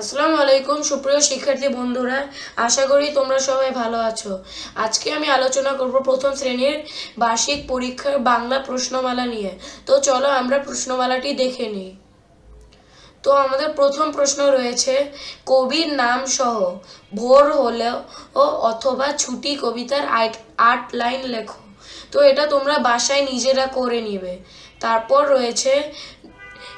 আসসালামু আলাইকুম, সুপ্রিয় শিক্ষার্থী বন্ধুরা। আশা করি তোমরা সবাই ভালো আছো। আজকে আমি আলোচনা করব প্রথম শ্রেণির বার্ষিক পরীক্ষার বাংলা প্রশ্নমালা নিয়ে। তো চলো আমরা প্রশ্নমালাটি দেখে নিই। তো আমাদের প্রথম প্রশ্ন রয়েছে, কবির নাম সহ, ভোর হলেও অথবা ছুটি কবিতার আট লাইন লেখো। তো এটা তোমরা বাসায় নিজেরা করে নিবে। তারপর রয়েছে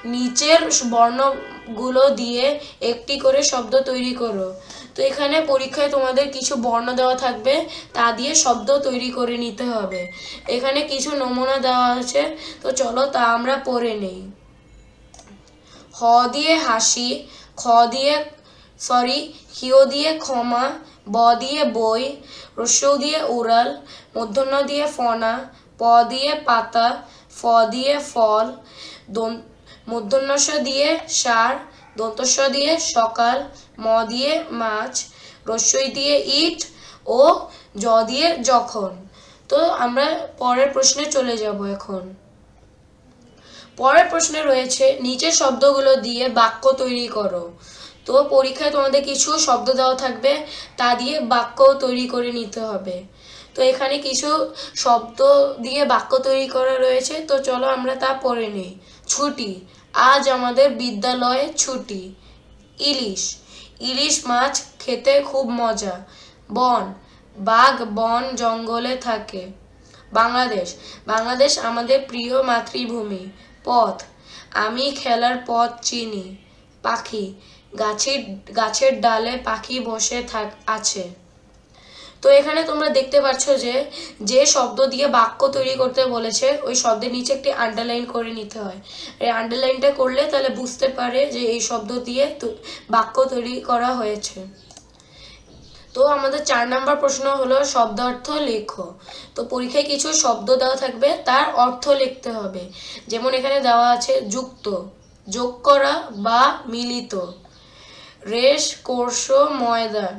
নিচের বর্ণগুলো দিয়ে একটি করে শব্দ তৈরি করো। তো এখানে পরীক্ষায় তোমাদের কিছু বর্ণ দেওয়া থাকবে, তা দিয়ে শব্দ তৈরি করে নিতে হবে। এখানে কিছু নমুনা দেওয়া আছে, তো চলো তা আমরা পড়ে নেই। হ দিয়ে হাসি, খ দিয়ে সরি হিও দিয়ে ক্ষমা, ব দিয়ে বই রস্য দিয়ে উড়াল মূর্ধন্য দিয়ে ফনা, প দিয়ে পাতা, ফ দিয়ে ফল দন মূর্ধন্যস্ব দিয়ে সার দন্তস্ব দিয়ে সকাল, ম দিয়ে মাছ রস্যই দিয়ে ইট ও জ দিয়ে যখন। তো আমরা পরের প্রশ্নে চলে যাব এখন। পরের প্রশ্নে রয়েছে, নিচের শব্দগুলো দিয়ে বাক্য তৈরি করো। তো পরীক্ষায় তোমাদের কিছু শব্দ দেওয়া থাকবে, তা দিয়ে বাক্য তৈরি করে নিতে হবে। তো এখানে কিছু শব্দ দিয়ে বাক্য তৈরি করা রয়েছে, তো চলো আমরা তা পড়ে নিই। ছুটি। আজ আমাদের বিদ্যালয়ে ছুটি। ইলিশ। ইলিশ মাছ খেতে খুব মজা। বন। বাঘ বন জঙ্গলে থাকে। বাংলাদেশ। বাংলাদেশ আমাদের প্রিয় মাতৃভূমি। পথ। আমি খেলার পথ চিনি। পাখি। গাছের গাছের ডালে পাখি বসে থাক আছে। তো এখানে তোমরা দেখতে পাচ্ছ যে যে শব্দ দিয়ে বাক্য তৈরি করতে বলেছে, ওই শব্দের নিচে একটি আন্ডারলাইন করে নিতে হয়। এই আন্ডারলাইনটা করলে তাহলে বুঝতে পারে যে এই শব্দ দিয়ে বাক্য তৈরি করা হয়েছে। তো আমাদের চার নাম্বার প্রশ্ন হলো, শব্দার্থ লেখো। তো পরীক্ষায় কিছু শব্দ দেওয়া থাকবে, তার অর্থ লিখতে হবে। যেমন এখানে দেওয়া আছে, যুক্ত, যোগ করা বা মিলিত। রেশ, কোর্স, ময়দান।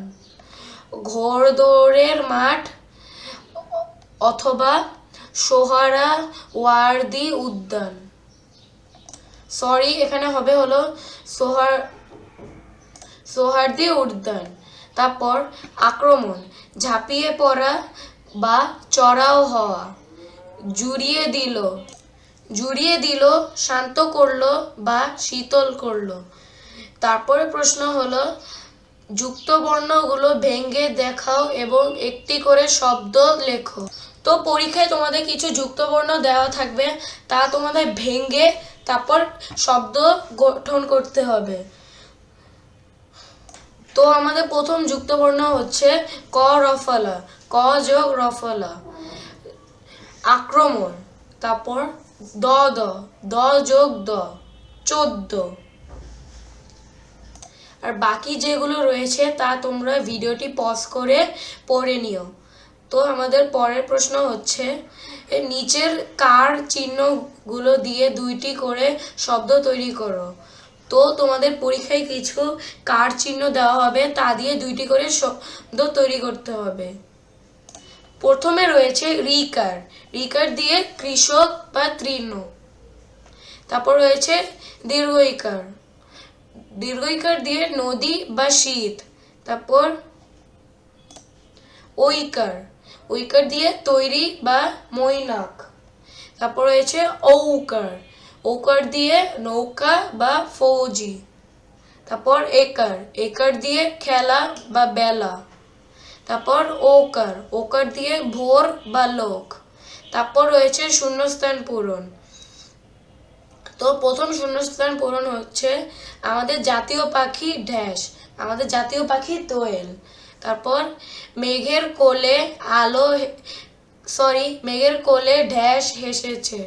ঘোড়দৌড়ের মাঠ অথবা সোহারা ওয়ার্দি উদ্যান। সরি এখানে হবে হলো সোহার, সোহার্দি উদ্যান। তারপর আক্রমণ, ঝাঁপিয়ে পড়া বা চড়াও হওয়া। জুড়িয়ে দিল জুড়িয়ে দিল, শান্ত করল বা শীতল করল। তারপরে প্রশ্ন হলো যুক্ত বর্ণগুলো ভেঙে দেখাও এবং একটি করে শব্দ লেখো। তো পরীক্ষায় তোমাদের কিছু যুক্ত বর্ণ দেওয়া থাকবে, তা তোমাদের ভেঙে তারপর শব্দ গঠন করতে হবে। তো আমাদের প্রথম যুক্ত বর্ণ হচ্ছে ক রফলা, ক যোগ রফলা। আক্রমণ, তারপর দ দ দ যোগ দ, চোদ্দ। আর বাকি যেগুলো রয়েছে তা তোমরা ভিডিওটি পজ করে পড়ে নিও। তো আমাদের পরের প্রশ্ন হচ্ছে নিচের কার চিহ্নগুলো দিয়ে দুইটি করে শব্দ তৈরি করো। তো তোমাদের পরীক্ষায় কিছু কার চিহ্ন দেওয়া হবে, তা দিয়ে দুইটি করে শব্দ তৈরি করতে হবে। প্রথমে রয়েছে রিকার। রিকার দিয়ে কৃষক বা তৃণ। তারপর রয়েছে দীর্ঘ দীর্ঘইকার। দীর্ঘইকার দিয়ে নদী বা শীত, তারপর ঐকার ঐকার দিয়ে তৈরি বা মৈনাক, তারপর রয়েছে ঔকার ঔকার দিয়ে নৌকা বা ফৌজি, তারপর একার একার দিয়ে খেলা বা বেলা, তারপর ওকার ওকার দিয়ে ভোর বা লোক, তারপর রয়েছে শূন্যস্থান পূরণ তো প্রথম শূন্যস্থান পূরণ হচ্ছে আমাদের জাতীয় পাখি ড্যাশ, আমাদের জাতীয় পাখি দোয়েল। তারপর মেঘের কোলে আলো সরি মেঘের কোলে ড্যাশ হেসেছে,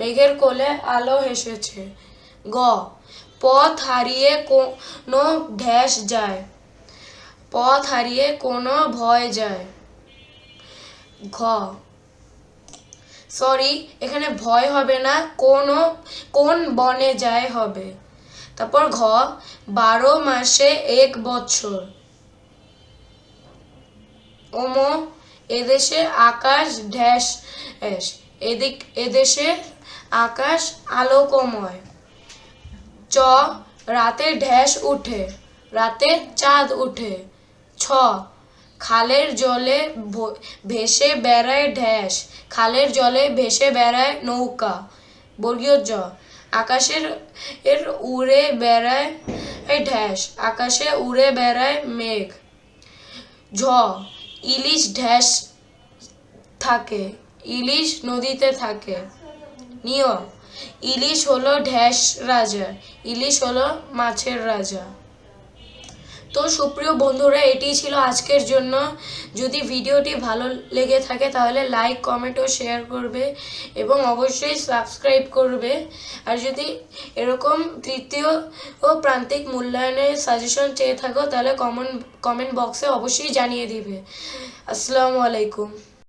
মেঘের কোলে আলো হেসেছে। গ, পথ হারিয়ে কোনো ড্যাশ যায়, পথ হারিয়ে কোনো ভয় যায়। ঘ সরি এখানে ভয় হবে না, কোনো, কোন বনে যায় হবে। তারপর ঘ, বারো মাসে এক বছর। ওম, এদেশে আকাশ ড্যাশ এদিক, এদেশে আকাশ আলোকময়। চ, রাতে ঢ্যাস উঠে, রাতে চাঁদ ওঠে ছ খালের জলে ভেসে বেড়ায় ঢ্যাস, খালের জলে ভেসে বেড়ায় নৌকা। বর্গীয় জ, আকাশের, এর উড়ে বেড়ায় ঢ্যাস, আকাশে উড়ে বেড়ায় মেঘ। ঝ, ইলিশ ঢ্যাস থাকে, ইলিশ নদীতে থাকে। নিয় ইলিশ হলো ঢ্যাস রাজা, ইলিশ হলো মাছের রাজা। তো সুপ্রিয় বন্ধুরা এটি ছিল আজকের জন্য। যদি ভিডিওটি ভালো লেগে থাকে, তাহলে লাইক কমেন্ট ও শেয়ার করবে এবং অবশ্যই সাবস্ক্রাইব করবে। আর যদি এরকম তৃতীয় ও প্রান্তিক মূল্যায়নের সাজেশন চেয়ে থাকো, তাহলে কমেন্ট কমেন্ট বক্সে অবশ্যই জানিয়ে দিবে। আসসালামু আলাইকুম।